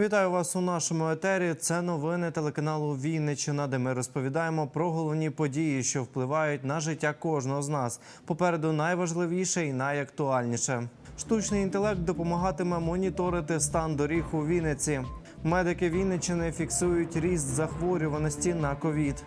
Вітаю вас у нашому етері. Це новини телеканалу Вінниччина, де ми розповідаємо про головні події, що впливають на життя кожного з нас. Попереду найважливіше і найактуальніше. Штучний інтелект допомагатиме моніторити стан доріг у Вінниці. Медики Вінниччини фіксують ріст захворюваності на ковід.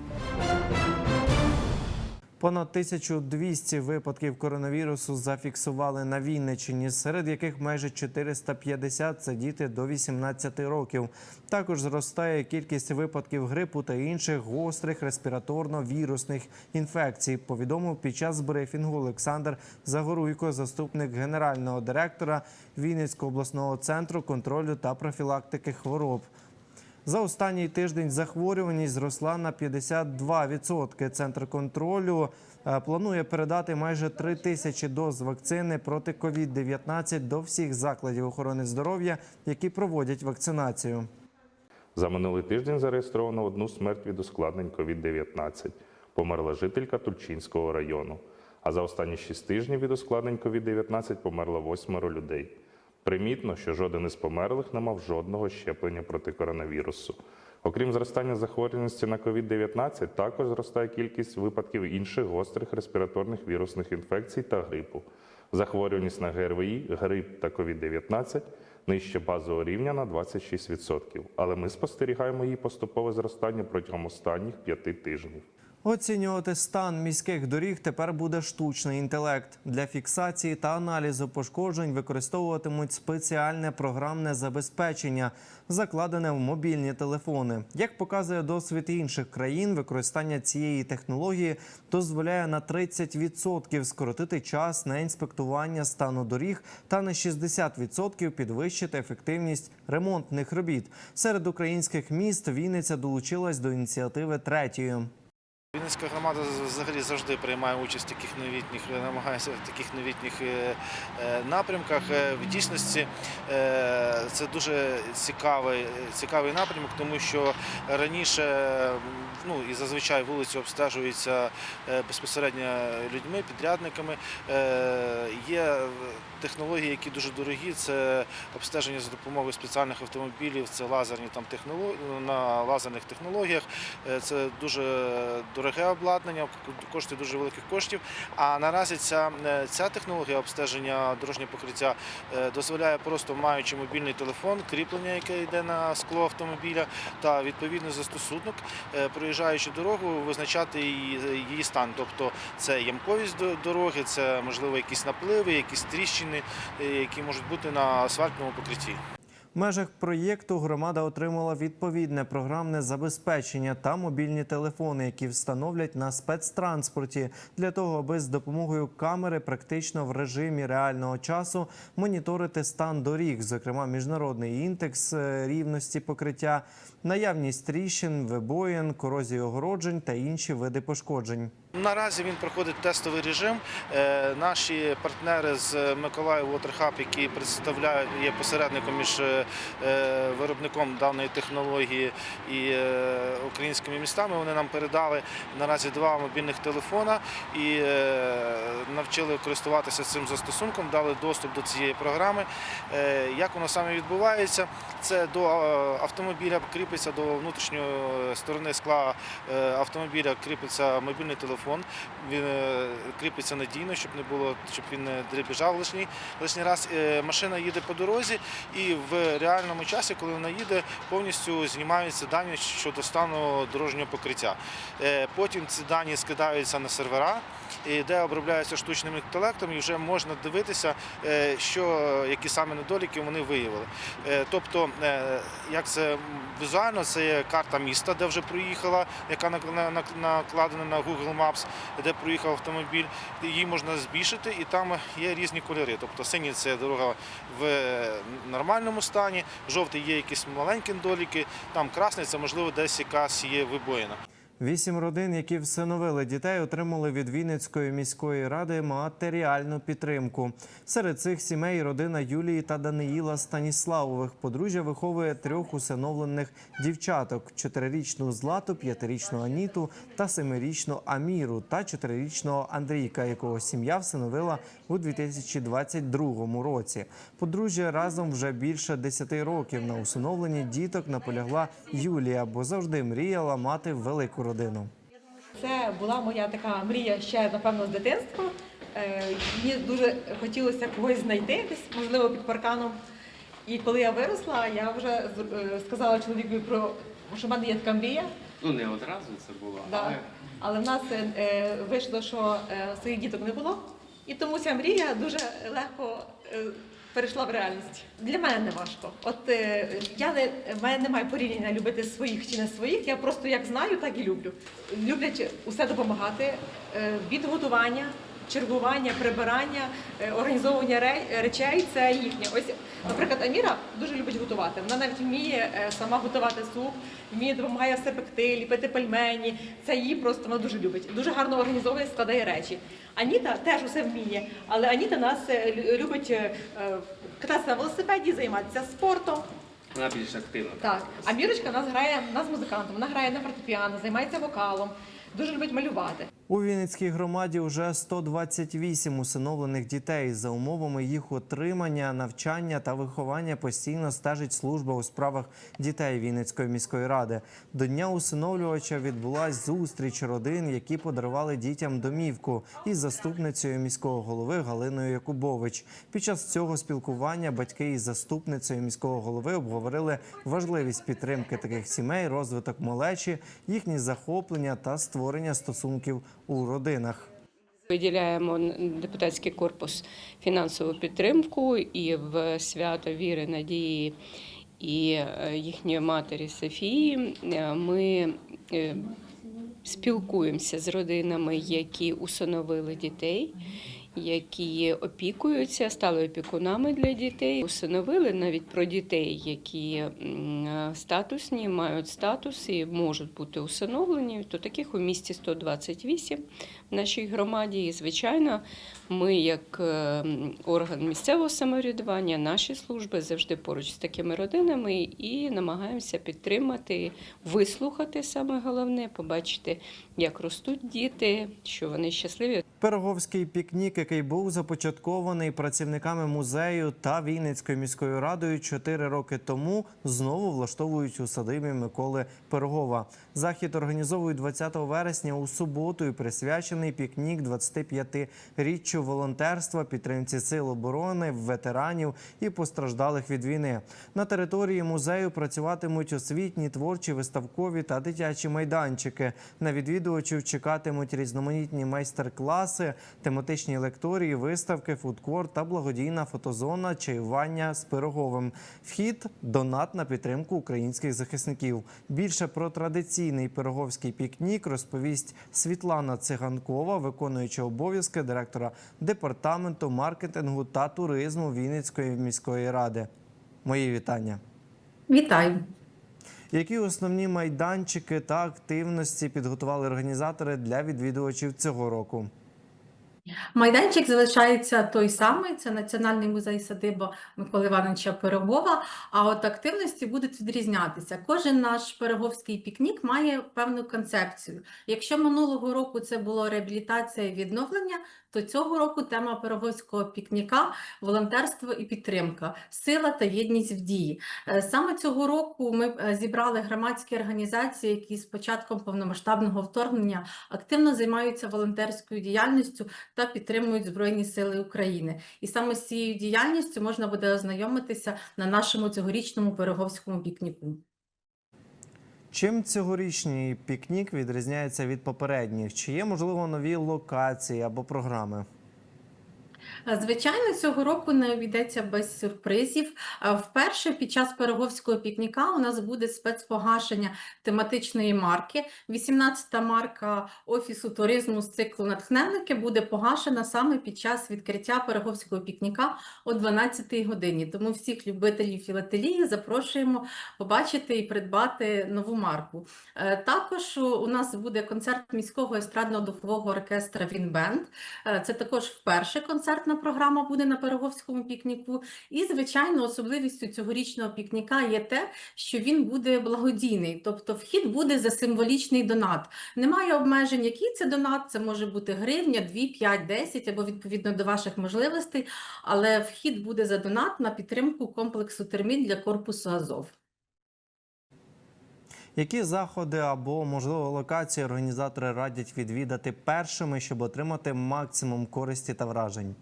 Понад 1200 випадків коронавірусу зафіксували на Вінниччині, серед яких майже 450 – це діти до 18 років. Також зростає кількість випадків грипу та інших гострих респіраторно-вірусних інфекцій. Повідомив під час брифінгу Олександр Загоруйко, заступник генерального директора Вінницького обласного центру контролю та профілактики хвороб. За останній тиждень захворюваність зросла на 52%. Центр контролю е, планує передати майже 3 тисячі доз вакцини проти COVID-19 до всіх закладів охорони здоров'я, які проводять вакцинацію. За минулий тиждень зареєстровано одну смерть від ускладнень COVID-19. Померла жителька Тульчинського району. А за останні 6 тижнів від ускладнень COVID-19 померло восьмеро людей. Примітно, що жоден із померлих не мав жодного щеплення проти коронавірусу. Окрім зростання захворюваності на COVID-19, також зростає кількість випадків інших гострих респіраторних вірусних інфекцій та грипу. Захворюваність на ГРВІ, грип та COVID-19 нижче базового рівня на 26%, але ми спостерігаємо її поступове зростання протягом останніх п'яти тижнів. Оцінювати стан міських доріг тепер буде штучний інтелект. Для фіксації та аналізу пошкоджень використовуватимуть спеціальне програмне забезпечення, закладене в мобільні телефони. Як показує досвід інших країн, використання цієї технології дозволяє на 30% скоротити час на інспектування стану доріг та на 60% підвищити ефективність ремонтних робіт. Серед українських міст Вінниця долучилась до ініціативи третьою. Вінницька громада взагалі завжди приймає участь в таких новітніх, намагається в таких новітніх е, е, напрямках. Е, В дійсності е, це дуже цікавий, цікавий напрямок, тому що раніше ну, і зазвичай вулиці обстежуються е, безпосередньо людьми, підрядниками. Е, Є технології, які дуже дорогі. Це обстеження за допомогою спеціальних автомобілів, це лазерні там технології на лазерних технологіях. Е, Це дуже дороге обладнання, коштує дуже великих коштів. А наразі ця, е, ця технологія обстеження дорожнього покриття е, дозволяє просто маючи мобільний телефон, кріплення, яке йде на скло автомобіля, та відповідний застосунок, е, проїжджаючи дорогу, визначати її, її стан. Тобто це ямковість дороги, це можливо якісь напливи, якісь тріщини, які можуть бути на асфальтному покритті. В межах проєкту громада отримала відповідне програмне забезпечення та мобільні телефони, які встановлять на спецтранспорті для того, аби з допомогою камери практично в режимі реального часу моніторити стан доріг, зокрема міжнародний індекс е, рівності покриття, наявність тріщин, вибоїн, корозії огороджень та інші види пошкоджень. Наразі він проходить тестовий режим. Е, Наші партнери з Миколаїв Water які представляють є посередником між е, виробником даної технології і е, українськими містами, вони нам передали наразі два мобільних телефона і е, навчили користуватися цим застосунком, дали доступ до цієї програми. Е, Як воно саме відбувається? Це до е, автомобіля кріпиться до внутрішньої сторони скла е, автомобіля, кріпиться мобільний телефон. Він е, кріпиться надійно, щоб не було, щоб він не дребіжав лишній, лишній раз. Е, Машина їде по дорозі, і в реальному часі, коли вона їде, повністю знімаються дані щодо стану дорожнього покриття. Е, Потім ці дані скидаються на сервера, де обробляються штучним інтелектом, і вже можна дивитися, е, що які саме недоліки вони виявили. Е, Тобто, як це візуально, це є карта міста, де вже проїхала, яка на- на- на- накладена на Google Maps, де проїхав автомобіль. Її можна збільшити, і там є різні кольори. Тобто синій це дорога в нормальному стані, жовтий є якісь маленькі недоліки, там красний це можливо десь якась є вибоїна. Вісім родин, які всиновили дітей, отримали від Вінницької міської ради матеріальну підтримку. Серед цих сімей родина Юлії та Даниїла Станіславових. Подружжя виховує трьох усиновлених дівчаток: чотирирічну Злату, п'ятирічну Аніту та семирічну Аміру та чотирирічного Андрійка, якого сім'я всиновила у 2022 році. Подружжя разом вже більше 10 років на усиновленні діток наполягла Юлія, бо завжди мріяла мати велику родину. Це була моя така мрія ще, напевно, з дитинства. Е, Мені дуже хотілося когось знайти десь, можливо, під парканом. І коли я виросла, я вже е, сказала чоловікові про що в мене є така мрія. Ну не одразу це було, Да. але Але в нас е, е, вийшло, що е, своїх діток не було. І тому ця мрія дуже легко е, перейшла в реальність. Для мене не важко. От е, я не в мене немає порівняння любити своїх чи не своїх. Я просто як знаю, так і люблю. Люблять усе допомагати е, від готування. Чергування, прибирання, е, організовування речей це їхнє. Ось, наприклад, Аміра дуже любить готувати. Вона навіть вміє е, сама готувати суп, вміє допомагає все пекти, ліпити пельмені. Це її просто вона дуже любить. Дуже гарно організовує, складає речі. Аніта теж усе вміє, але Аніта нас е, любить кататися на велосипеді, займатися спортом. вона більш активна. Так, а Мірочка нас грає нас музикантом, вона грає на фортепіано, займається вокалом, дуже любить малювати. У Вінницькій громаді вже 128 усиновлених дітей. За умовами їх отримання, навчання та виховання постійно стежить служба у справах дітей Вінницької міської ради. До дня усиновлювача відбулась зустріч родин, які подарували дітям домівку із заступницею міського голови Галиною Якубович. Під час цього спілкування батьки із заступницею міського голови обговорили важливість підтримки таких сімей, розвиток малечі, їхні захоплення та створення стосунків у родинах. Виділяємо депутатський корпус фінансову підтримку і в свято віри, надії і е, їхньої матері Софії. е, Ми е, спілкуємося з родинами, які усиновили дітей. Які опікуються, стали опікунами для дітей, усиновили навіть про дітей, які статусні, мають статус і можуть бути усиновлені. То таких у місті 128 в нашій громаді. І, звичайно, ми, як е, орган місцевого самоврядування, наші служби завжди поруч з такими родинами і намагаємося підтримати, вислухати саме головне, побачити, як ростуть діти, що вони щасливі. Пироговський пікнік, який був започаткований працівниками музею та Вінницькою міською радою чотири роки тому, знову влаштовують у садибі Миколи Пирогова. Захід організовують 20 вересня у суботу і присвячений пікнік 25-річчю волонтерства, підтримці сил оборони, ветеранів і постраждалих від війни. На території музею працюватимуть освітні, творчі, виставкові та дитячі майданчики. На відвідувачів чекатимуть різноманітні майстер-класи, тематичні лекторії, виставки, фудкорт та благодійна фотозона чаювання з пироговим. Вхід донат на підтримку українських захисників. Більше про традиційний пироговський пікнік розповість Світлана Циганкова, виконуюча обов'язки директора департаменту маркетингу та туризму Вінницької міської ради. Мої вітання. Вітаю. Які основні майданчики та активності підготували організатори для відвідувачів цього року? Майданчик залишається той самий, це Національний музей садиба Миколи Івановича Пирогова, а от активності будуть відрізнятися. Кожен наш пироговський пікнік має певну концепцію. Якщо минулого року це було реабілітація і відновлення, то цього року тема пироговського пікніка волонтерство і підтримка, сила та єдність в дії. Е, Саме цього року ми е, зібрали громадські організації, які з початком повномасштабного вторгнення активно займаються волонтерською діяльністю та підтримують Збройні Сили України. І саме з цією діяльністю можна буде ознайомитися на нашому цьогорічному Пироговському пікніку. Чим цьогорічний пікнік відрізняється від попередніх? Чи є можливо нові локації або програми? Звичайно, цього року не обійдеться без сюрпризів. Вперше під час Пироговського пікніка у нас буде спецпогашення тематичної марки. 18-та марка Офісу туризму з циклу «Натхненники» буде погашена саме під час відкриття Пироговського пікніка о 12-й годині. Тому всіх любителів філателії запрошуємо побачити і придбати нову марку. Е, Також у нас буде концерт міського естрадно-духового оркестра «Вінбенд». Е, Це також вперше концертна програма буде на Пироговському пікніку. І, звичайно, особливістю цьогорічного пікніка є те, що він буде благодійний, тобто вхід буде за символічний донат. Немає обмежень, який це донат, це може бути гривня, 2, 5, 10 або відповідно до ваших можливостей, але вхід буде за донат на підтримку комплексу термін для корпусу Азов. Які заходи або можливо локації організатори радять відвідати першими, щоб отримати максимум користі та вражень?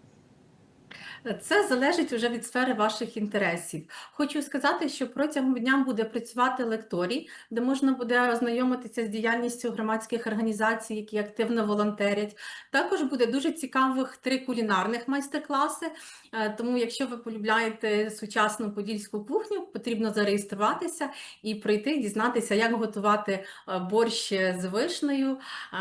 Це залежить вже від сфери ваших інтересів. Хочу сказати, що протягом дня буде працювати лекторій, де можна буде ознайомитися з діяльністю громадських організацій, які активно волонтерять. Також буде дуже цікавих три кулінарних майстер-класи. Е, Тому, якщо ви полюбляєте сучасну подільську кухню, потрібно зареєструватися і прийти дізнатися, як готувати е, борщ з вишнею,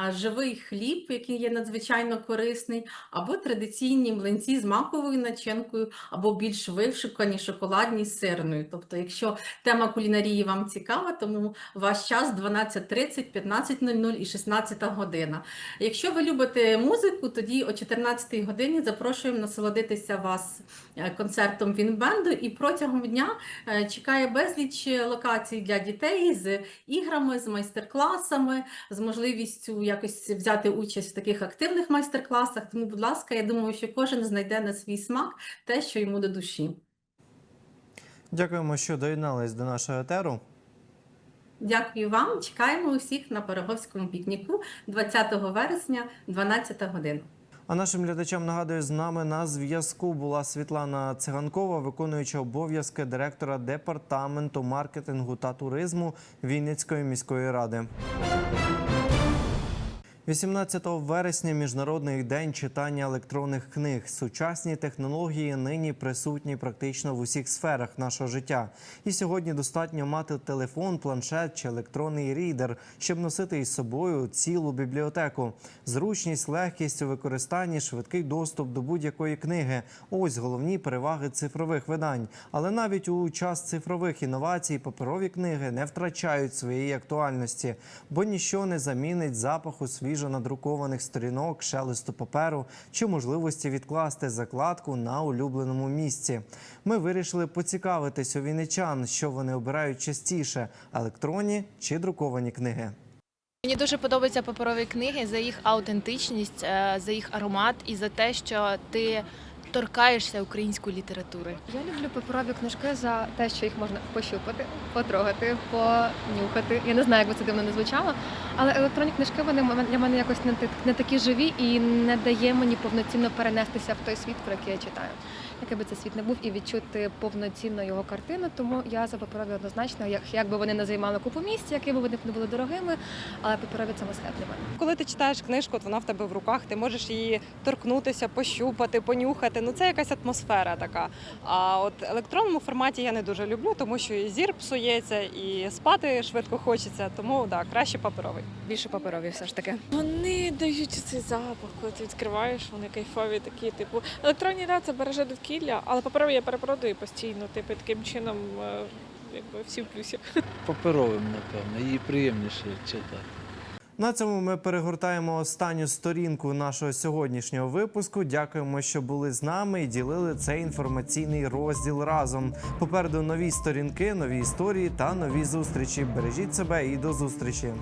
е, живий хліб, який є надзвичайно корисний, або традиційні млинці з маковою начинкою, або більш вишукані шоколадні з сирною. Тобто, якщо тема кулінарії вам цікава, тому ваш час 12.30, 15.00 і 16 година. Якщо ви любите музику, тоді о 14 годині запрошуємо насолодитися вас е, концертом Вінбенду. І протягом дня е, чекає безліч локацій для дітей з іграми, з майстер-класами, з можливістю якось взяти участь в таких активних майстер-класах. Тому, будь ласка, я думаю, що кожен знайде на свій смак те, що йому до душі. Дякуємо, що доєднались до нашого етеру. Дякую вам. Чекаємо усіх на Пироговському пікніку 20 вересня, 12 година. А нашим глядачам нагадую, з нами на зв'язку була Світлана Циганкова, виконуюча обов'язки директора департаменту маркетингу та туризму Вінницької міської ради. 18 вересня міжнародний день читання електронних книг. Сучасні технології нині присутні практично в усіх сферах нашого життя. І сьогодні достатньо мати телефон, планшет чи електронний рідер, щоб носити із собою цілу бібліотеку. Зручність, легкість у використанні, швидкий доступ до будь-якої книги. Ось головні переваги цифрових видань. Але навіть у час цифрових інновацій паперові книги не втрачають своєї актуальності, бо ніщо не замінить запаху свіжо надрукованих сторінок, шелесту паперу чи можливості відкласти закладку на улюбленому місці. Ми вирішили поцікавитись у вінничан, що вони обирають частіше електронні чи друковані книги. Мені дуже подобаються паперові книги за їх аутентичність, е, за їх аромат і за те, що ти торкаєшся української літератури. Я люблю паперові книжки за те, що їх можна пощупати, потрогати, понюхати. Я не знаю, як би це дивно не звучало, але електронні книжки вони для мене якось не, так- не такі живі і не дає мені повноцінно перенестися в той світ, про який я читаю. Який би це світ не був, і відчути повноцінно його картину. Тому я за паперові однозначно, як, як би вони не займали купу місця, які би вони не були дорогими, але паперові це для мене. Коли ти читаєш книжку, от вона в тебе в руках, ти можеш її торкнутися, пощупати, понюхати. Ну це якась атмосфера така. А от електронному форматі я не дуже люблю, тому що і зір псується, і спати швидко хочеться. Тому да, краще паперовий. Більше паперові все ж таки. Вони дають цей запах, коли ти відкриваєш, вони кайфові такі, типу. Електронні да, це береже довкілля, але паперові я перепродаю постійно, типу, таким чином, е, якби всі в плюсі. Паперовим, напевно, її приємніше читати. На цьому ми перегортаємо останню сторінку нашого сьогоднішнього випуску. Дякуємо, що були з нами і ділили цей інформаційний розділ разом. Попереду нові сторінки, нові історії та нові зустрічі. Бережіть себе і до зустрічі.